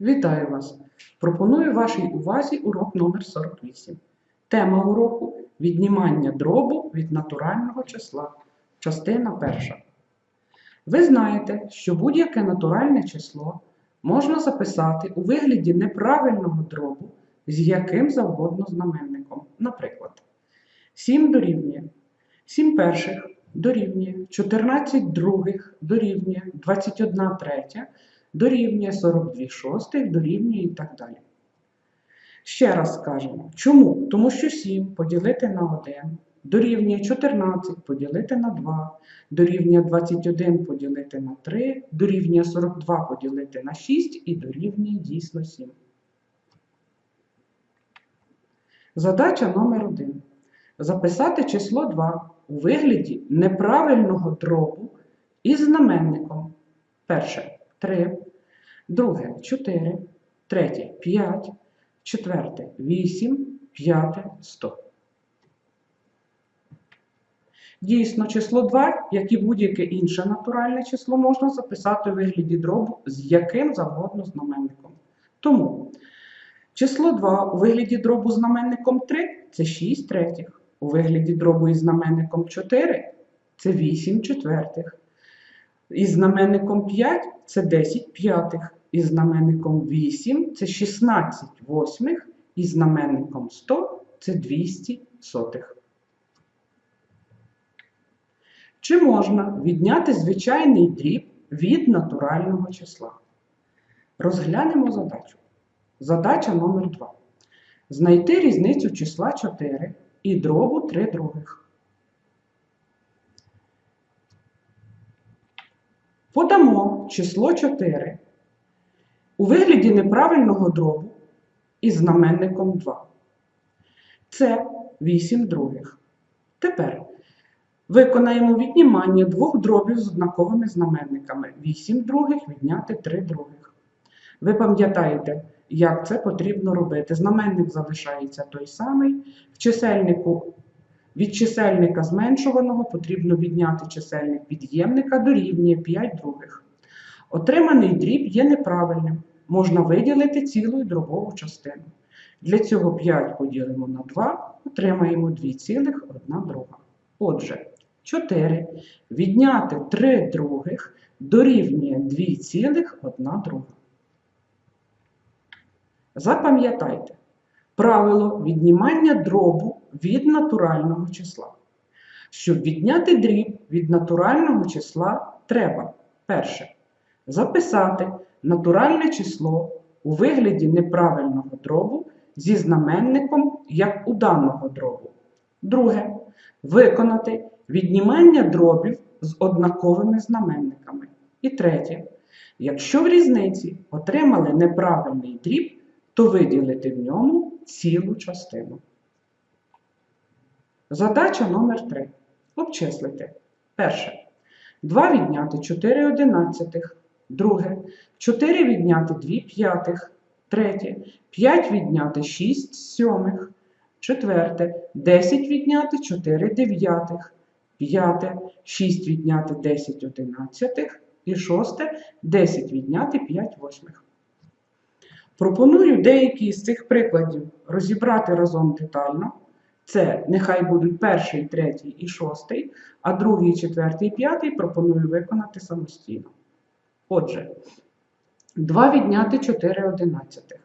Вітаю вас! Пропоную вашій увазі урок номер 48. Тема уроку віднімання дробу від натурального числа. Частина перша. Ви знаєте, що будь-яке натуральне число можна записати у вигляді неправильного дробу з яким завгодно знаменником. Наприклад, 7 дорівнює 7 перших дорівнює 14 других дорівнює 21 третя дорівнює 42 шостих, дорівнює і так далі. Ще раз скажемо. Чому? Тому що 7 поділити на 1 дорівнює 14 поділити на 2, дорівнює 21 поділити на 3, дорівнює 42 поділити на 6 і дорівнює дійсно 7. Задача номер 1. Записати число 2 у вигляді неправильного дробу із знаменником. Перше 3, друге 4, третє 5, четверте 8, п'яте 100. Дійсно, число 2, як і будь-яке інше натуральне число, можна записати у вигляді дробу з яким завгодно знаменником. Тому число 2 у вигляді дробу знаменником 3 це 6 третіх. У вигляді дробу із знаменником 4 це 8 четвертих. Із знаменником 5 це 10 п'ятих. Із знаменником 8 це 16 восьмих. Із знаменником 100 це 200 сотих. Чи можна відняти звичайний дріб від натурального числа? Розглянемо задачу. Задача номер 2. Знайти різницю числа 4 і дробу 3 других. Подамо число 4 у вигляді неправильного дробу із знаменником 2. Це 8 других. Тепер виконаємо віднімання двох дробів з однаковими знаменниками. 8 других відняти 3 других. Ви пам'ятаєте, як це потрібно робити. Знаменник залишається той самий. В чисельнику від чисельника зменшуваного потрібно відняти чисельник під'ємника дорівнює 5 других. Отриманий дріб є неправильним. Можна виділити цілу і дробову частину. Для цього 5 поділимо на 2, отримаємо 2,1 друга. Отже, 4 відняти 3 других дорівнює 2,1 друга. Запам'ятайте правило віднімання дробу від натурального числа. Щоб відняти дріб від натурального числа, треба перше. Записати натуральне число у вигляді неправильного дробу зі знаменником, як у даного дробу. Друге. Виконати віднімання дробів з однаковими знаменниками. І третє. Якщо в різниці отримали неправильний дріб, то виділити в ньому цілу частину. Задача номер 3. Обчислити. Перше. 2 відняти 4 одинадцятих. Друге. 4 відняти 2 п'ятих. Третє. 5 відняти 6 сьомих. Четверте. 10 відняти 4 дев'ятих. П'яте. 6 відняти 10 одинадцятих. І шосте. 10 відняти 5 восьмих. Пропоную деякі з цих прикладів розібрати разом детально. Це нехай будуть перший, третій і шостий, а другий, четвертий і п'ятий пропоную виконати самостійно. Отже, 2 відняти 4 одинадцятих.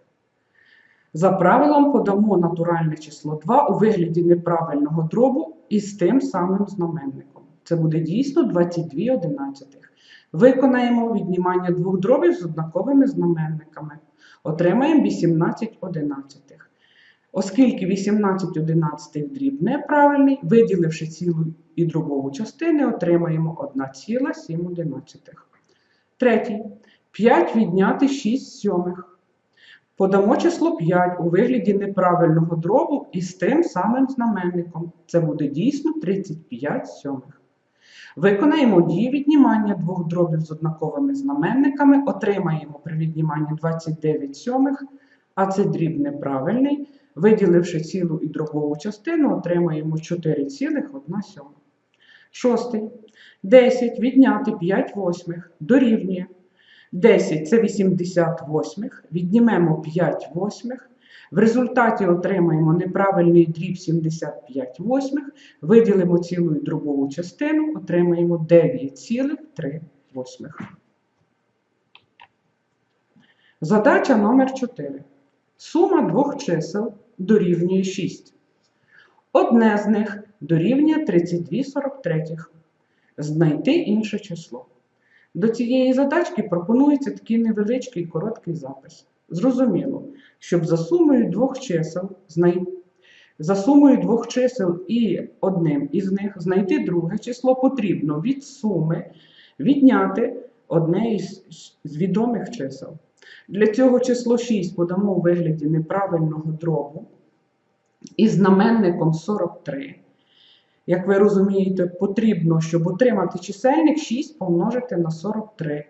За правилом подамо натуральне число 2 у вигляді неправильного дробу із тим самим знаменником. Це буде дійсно 22 одинадцятих. Виконаємо віднімання двох дробів з однаковими знаменниками. Отримаємо 18 одинадцятих. Оскільки 18 одинадцятих дріб неправильний, виділивши цілу і дробову частини, отримаємо 1,7 одинадцятих. Третій. 5 відняти 6 сьомих. Подамо число 5 у вигляді неправильного дробу із тим самим знаменником. Це буде дійсно 35 сьомих. Виконаємо дію віднімання двох дробів з однаковими знаменниками, отримаємо при відніманні 29 сьомих, а це дріб неправильний. Виділивши цілу і дробову частину, отримаємо 4,1 сьома. Шостий. 10 відняти 5 восьмих дорівнює 10 це 88, віднімемо 5 восьмих. В результаті отримаємо неправильний дріб 75 восьмих, виділимо цілу дробову частину, отримаємо 9,3 восьмих. Задача номер 4. Сума двох чисел дорівнює 6. Одне з них дорівнює 32,43. Знайти інше число. До цієї задачки пропонується такий невеличкий короткий запис. Зрозуміло, щоб за сумою двох чисел знай... за сумою двох чисел і одним із них знайти друге число потрібно від суми відняти одне із відомих чисел. Для цього число 6 подамо у вигляді неправильного дробу із знаменником 43. Як ви розумієте, потрібно, щоб отримати чисельник 6 помножити на 43.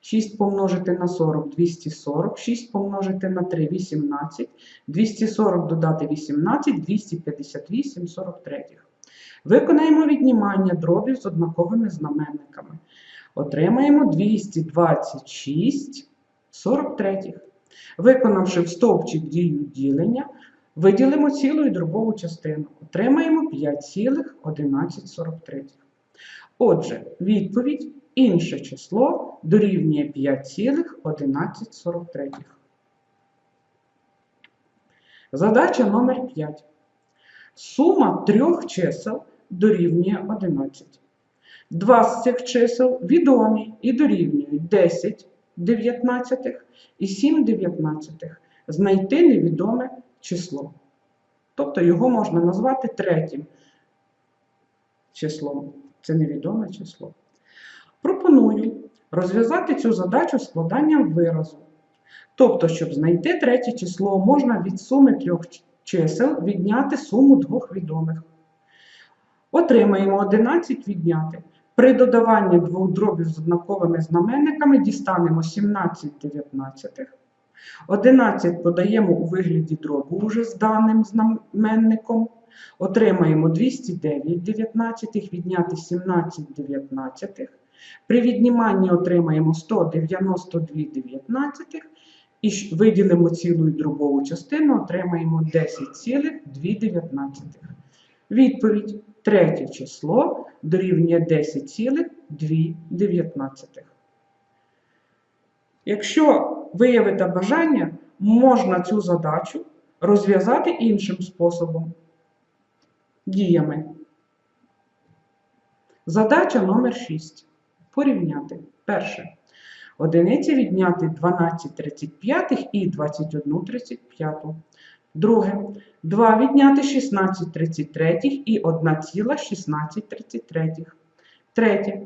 6 помножити на 40 240, 6 помножити на 3 18, 240 додати 18, 258 43. Виконаємо віднімання дробів з однаковими знаменниками. Отримаємо 226 43. Виконавши в стовпчик дію ділення, виділимо цілу і дробову частину. Отримаємо 5,1143. Отже, відповідь інше число дорівнює 5,1143. Задача номер 5. Сума трьох чисел дорівнює 11. Два з цих чисел відомі і дорівнюють 10 дев'ятнадцятих і 7 дев'ятнадцятих. Знайти невідоме число. Тобто його можна назвати третім числом. Це невідоме число. Пропоную розв'язати цю задачу складанням виразу. Тобто, щоб знайти третє число, можна від суми трьох чисел відняти суму двох відомих. Отримаємо 11 відняти. При додаванні двох дробів з однаковими знаменниками дістанемо 17 дев'ятнадцятих. 11 подаємо у вигляді дробу уже з даним знаменником. Отримаємо 209 дев'ятнадцятих, відняти 17 дев'ятнадцятих. При відніманні отримаємо 192 дев'ятнадцятих. І виділимо цілу і дробову частину, отримаємо 10,2. Відповідь третє число дорівнює 10,2. Якщо виявите бажання, можна цю задачу розв'язати іншим способом діями. Задача номер 6. Порівняти. Перше. Одиниці відняти 12 35 і 21 35. Друге. 2 відняти 16 33 і 1,16 33. Третє.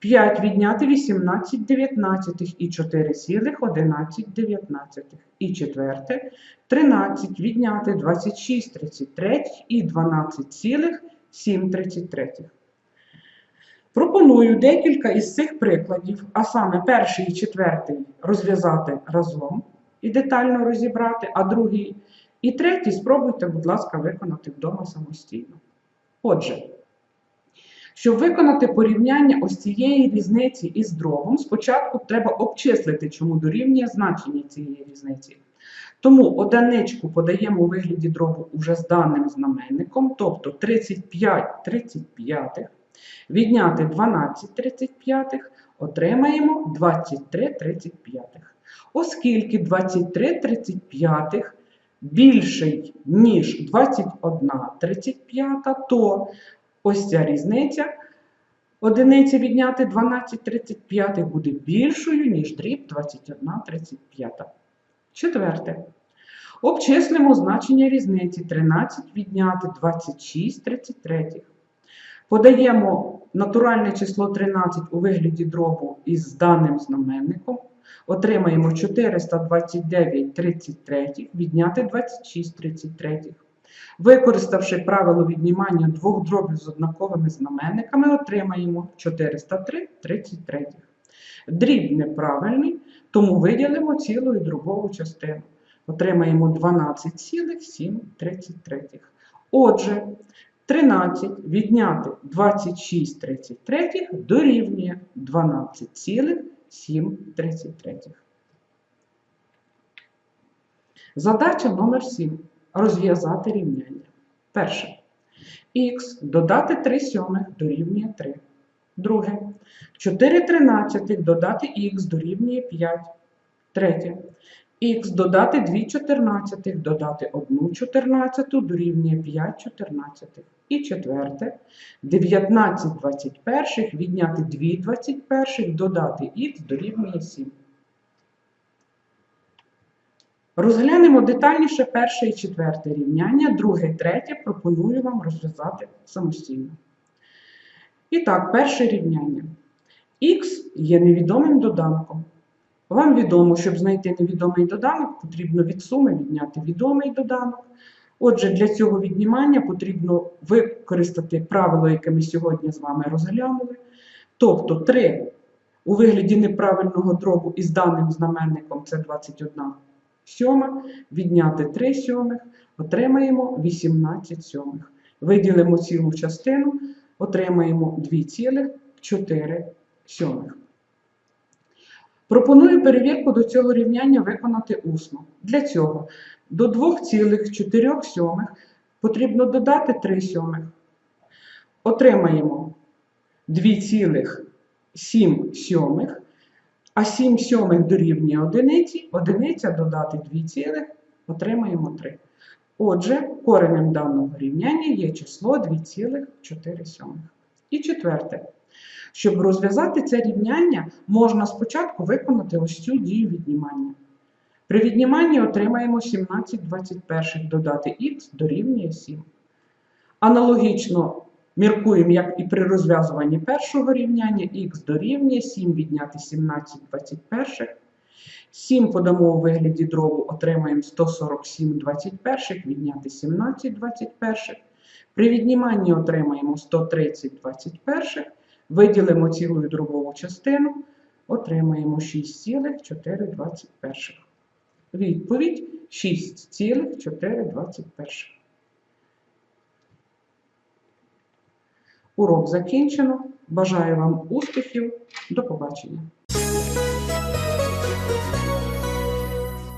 5 відняти 18 19 і 4,11 19. І четверте. 13 відняти 26 33 і 12,7 33. Пропоную декілька із цих прикладів, а саме перший і четвертий розв'язати разом і детально розібрати, а другий і третій спробуйте, будь ласка, виконати вдома самостійно. Отже, щоб виконати порівняння ось цієї різниці із дробом, спочатку треба обчислити, чому дорівнює значення цієї різниці. Тому одиничку подаємо у вигляді дробу уже з даним знаменником, тобто 35 35. Відняти 12 35, отримаємо 23 35. Оскільки 23 35 більший, ніж 21 35, то ось ця різниця одиниці відняти 12 35 буде більшою, ніж дріб 21 35. Четверте. Обчислимо значення різниці 13 відняти 26 33. Подаємо натуральне число 13 у вигляді дробу із даним знаменником. Отримаємо 429 33 відняти 26 33. Використавши правило віднімання двох дробів з однаковими знаменниками, отримаємо 403 33. Дріб неправильний, тому виділимо цілу і дробову частину. Отримаємо 12,7 33. Отже, 13 відняти 26 33 дорівнює 12,7 7 33. Задача номер 7. Розв'язати рівняння. Перше. Х додати 3 сьомих дорівнює 3. Друге. 4 тринадцятих додати х дорівнює 5. Третє. Х додати 2 чотирнадцятих додати 1 чотирнадцяту дорівнює 5 чотирнадцятих. І четверте. 19 21 відняти 2 21 додати х дорівнює 7. Розглянемо детальніше перше і четверте рівняння, друге і третє пропоную вам розв'язати самостійно. І так, перше рівняння. Х є невідомим доданком. Вам відомо, щоб знайти невідомий доданок, потрібно від суми відняти відомий доданок. Отже, для цього віднімання потрібно використати правило, яке ми сьогодні з вами розглянули. Тобто 3 у вигляді неправильного дробу із даним знаменником це 21 сьома, відняти 3 сьомих, отримаємо 18 сьомих. Виділимо цілу частину, отримаємо 2,4 сьомих. Пропоную перевірку до цього рівняння виконати усно. Для цього до 2,4 сьомих потрібно додати 3 сьомих. Отримаємо 2,7 сьомих, а 7 сьомих дорівнює одиниці, одиниця додати 2 цілих, отримаємо 3. Отже, коренем даного рівняння є число 2,4 сьомих. І четверте. Щоб розв'язати це рівняння, можна спочатку виконати ось цю дію віднімання. При відніманні отримаємо 17 21 додати х дорівнює 7. Аналогічно міркуємо, як і при розв'язуванні першого рівняння, х дорівнює 7 відняти 17 21. 7 подамо у вигляді дробу, отримаємо 147 21, відняти 17 21. При відніманні отримаємо 130 21. Виділимо цілу дробову частину, отримаємо 6,421. Відповідь 6,421. Урок закінчено. Бажаю вам успіхів. До побачення.